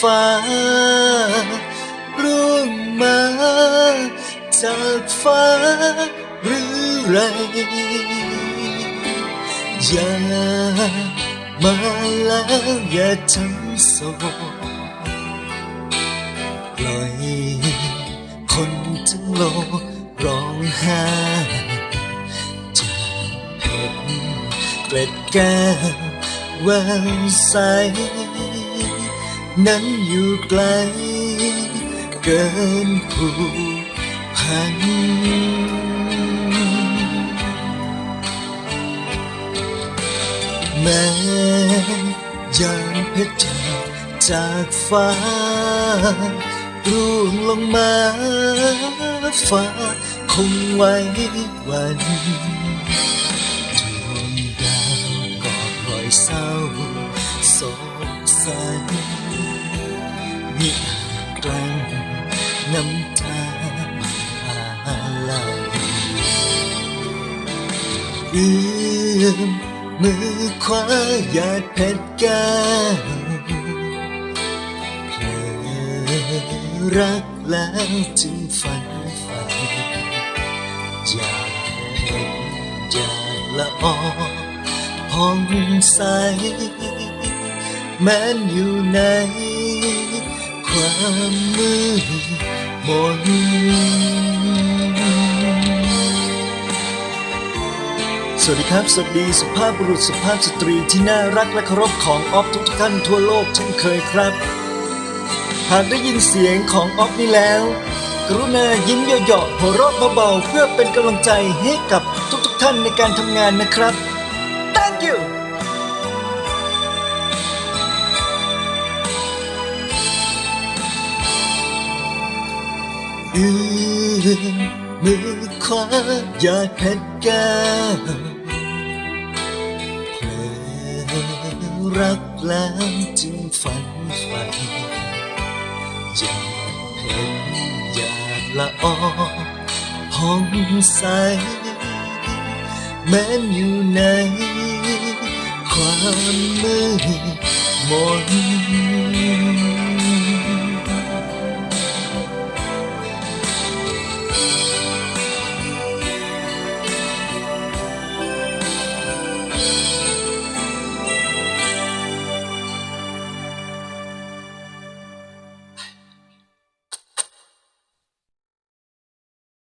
ฟ้าร่วงมาจากฟ้าหรือไรอย่ามาแล้วอย่าทำโศกปล่อยคนทั้งโลกร้องไห้จากเพชรเกล็ดแก้ว แววใส นั้นอยู่ไกล เกินผูกพัน แม้ยามเพชรจากฟ้าร่วงลงมา ฟ้าคงไว้วัน เศร้าโศกสันมิอากลั้นน้ำตาอะไรเอื้อมมือขวาหยาดเพชรแก้วเผลอรักแล้วจึงฝันใฝ่อยากเห็นอยากละออ ผ่องใส แม้นอยู่ในความมืดมนสวัสดีครับ สวัสดีสุภาพบุรุษสุภาพสตรีที่น่ารักและเคารพของออฟทุกท่านทั่วโลกเช่นเคยครับ หากได้ยินเสียงของออฟนี้แล้ว กรุณายิ้มเยาะๆหัวเราะเบาๆเพื่อเป็นกำลังใจให้กับทุกๆท่านในการทำงานนะครับ thank you เอื้อมือขวาหยาดเพชรแก้วเผลอรักแล้วจึงฝันใฝ่อยากเห็นอยากละออผ่องใสแม้นอยู่ใน ความมืดมน